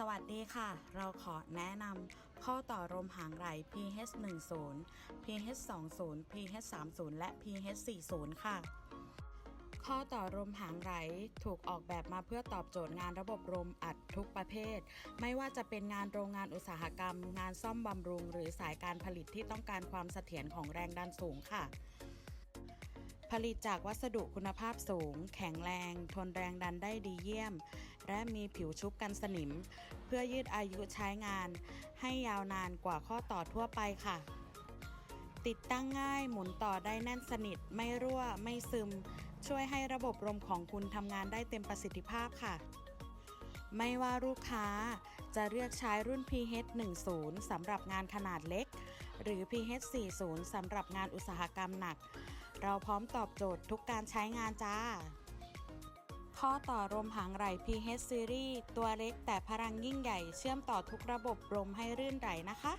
สวัสดีค่ะ เราขอแนะนำข้อต่อลมหางไหล PH 1 0 PH 2 0 PH 3 0และ PH 4 0ค่ะ ข้อต่อลมหางไหลถูกออกแบบมาเพื่อตอบโจทย์งานระบบลมอัดทุกประเภท ไม่ว่าจะเป็นงานโรงงานอุตสาหกรรม งานซ่อมบำรุง หรือสายการผลิตที่ต้องการความเสถียรของแรงดันสูงค่ะผลิตจากวัสดุคุณภาพสูง แข็งแรง ทนแรงดันได้ดีเยี่ยม และมีผิวชุบกันสนิม เพื่อยืดอายุใช้งาน ให้ยาวนานกว่าข้อต่อทั่วไปค่ะ ติดตั้งง่ายหมุนต่อได้แน่นสนิทไม่รั่วไม่ซึม ช่วยให้ระบบลมของคุณทำงานได้เต็มประสิทธิภาพค่ะ ไม่ว่าลูกค้าจะเลือกใช้รุ่น PH 10 สำหรับงานขนาดเล็ก หรือ PH 40 สำหรับงานอุตสาหกรรมหนัก เราพร้อมตอบโจทย์ทุกการใช้งานจ้า ข้อต่อลมหางไหล PH Series ตัวเล็กแต่พลังยิ่งใหญ่เชื่อมต่อทุกระบบลมให้รื่นไหลนะคะ